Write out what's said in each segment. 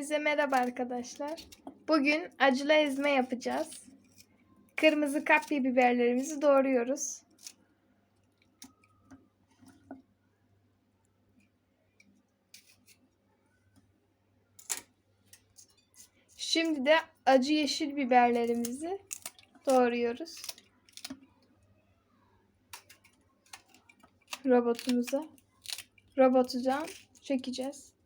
Hepinize merhaba arkadaşlar. Bugün acılı ezme yapacağız. Kırmızı kapya biberlerimizi doğruyoruz. Şimdi de acı yeşil biberlerimizi doğruyoruz. Robotumuza. Robotudan çekeceğiz.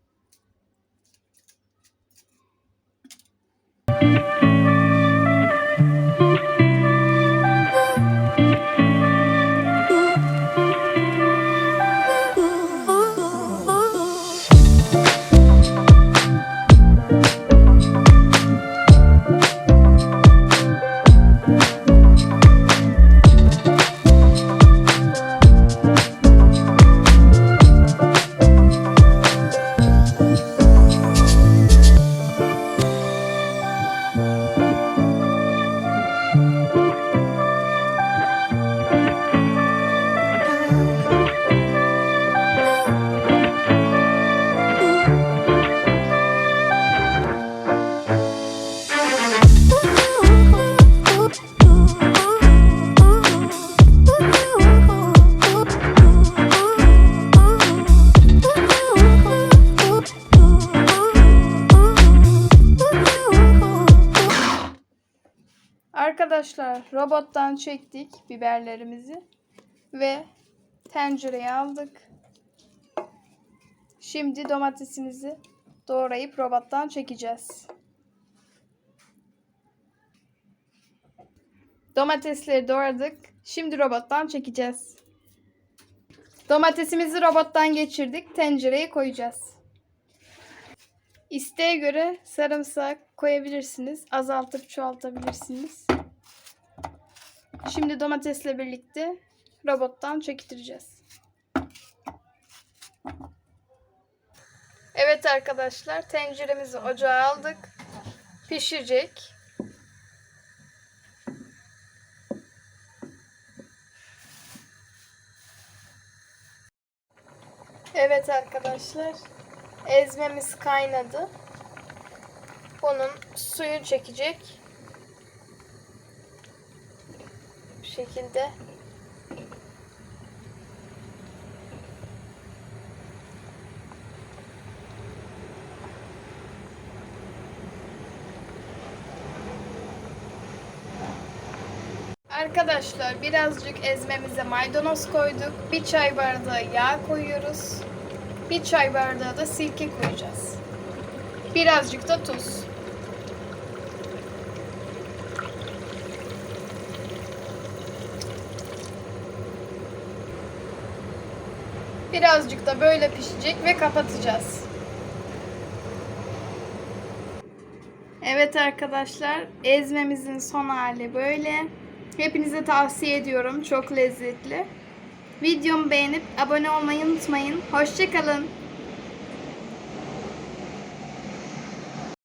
Arkadaşlar robottan çektik biberlerimizi ve tencereye aldık. Şimdi domatesimizi doğrayıp robottan çekeceğiz. Domatesleri doğradık. Şimdi robottan çekeceğiz. Domatesimizi robottan geçirdik. Tencereye koyacağız. İsteğe göre sarımsak koyabilirsiniz. Azaltıp çoğaltabilirsiniz. Şimdi domatesle birlikte robottan çektireceğiz. Evet arkadaşlar tenceremizi ocağa aldık. Pişecek. Evet arkadaşlar ezmemiz kaynadı. Bunun suyu çekecek. Şekilde. Arkadaşlar birazcık ezmemize maydanoz koyduk. Bir çay bardağı yağ koyuyoruz. Bir çay bardağı da sirke koyacağız. Birazcık da tuz. Birazcık da böyle pişecek ve kapatacağız. Evet arkadaşlar, ezmemizin son hali böyle. Hepinize tavsiye ediyorum. Çok lezzetli. Videomu beğenip abone olmayı unutmayın. Hoşçakalın.